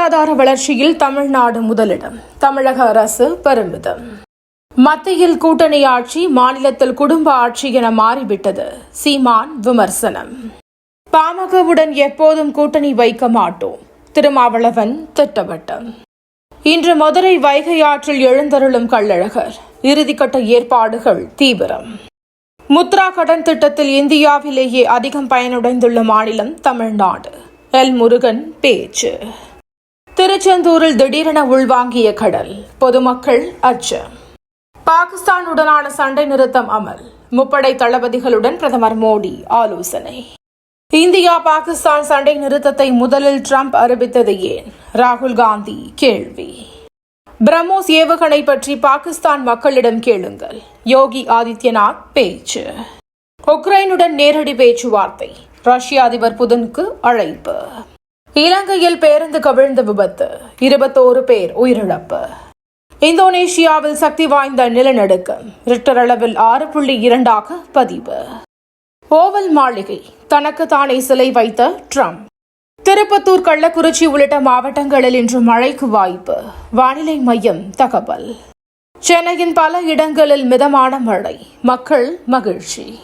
பொருளாதார வளர்ச்சியில் தமிழ்நாடு முதலிடம். தமிழக அரசு பெருமிதம். மத்தியில் கூட்டணி ஆட்சி மாநிலத்தில் குடும்ப ஆட்சி என மாறிவிட்டது. சீமான் விமர்சனம். பாமகவுடன் எப்போதும் கூட்டணி வைக்க மாட்டோம். திருமாவளவன் திட்டவட்டம். இன்று மதுரை வைகை ஆற்றில் எழுந்தருளும் கள்ளழகர். இறுதிக்கட்ட ஏற்பாடுகள் தீவிரம். முத்ரா கடன் திட்டத்தில் இந்தியாவிலேயே அதிகம் பயனடைந்துள்ள மாநிலம் தமிழ்நாடு. எல் முருகன் பேச்சு. திருச்செந்தூரில் திடீரென உள்வாங்கிய கடல். பொதுமக்கள் அச்சம். பாகிஸ்தானுடனான சண்டை நிறுத்தம் அமல். முப்படை தளபதிகளுடன் பிரதமர் மோடி ஆலோசனை. இந்தியா பாகிஸ்தான் சண்டை நிறுத்தத்தை முதலில் ட்ரம்ப் அறிவித்தது ஏன்? ராகுல் காந்தி கேள்வி. பிரம்மோஸ் ஏவுகணை பற்றி பாகிஸ்தான் மக்களிடம் கேளுங்கள். யோகி ஆதித்யநாத் பேச்சு. உக்ரைனுடன் நேரடி பேச்சுவார்த்தை. ரஷ்ய அதிபர் புதனுக்கு அழைப்பு. இலங்கையில் பேருந்து கவிழ்ந்த விபத்து. இருபத்தோரு பேர் உயிரிழப்பு. இந்தோனேஷியாவில் சக்தி வாய்ந்த நிலநடுக்கம். ரிக்டர் அளவில் ஆறு புள்ளி இரண்டாக பதிவு. ஓவல் மாளிகை. தனக்கு தானே சிலை வைத்த ட்ரம்ப். திருப்பத்தூர் கள்ளக்குறிச்சி உள்ளிட்ட மாவட்டங்களில் இன்று மழைக்கு வாய்ப்பு. வானிலை மையம் தகவல். சென்னையின் பல இடங்களில் மிதமான மழை. மக்கள் மகிழ்ச்சி.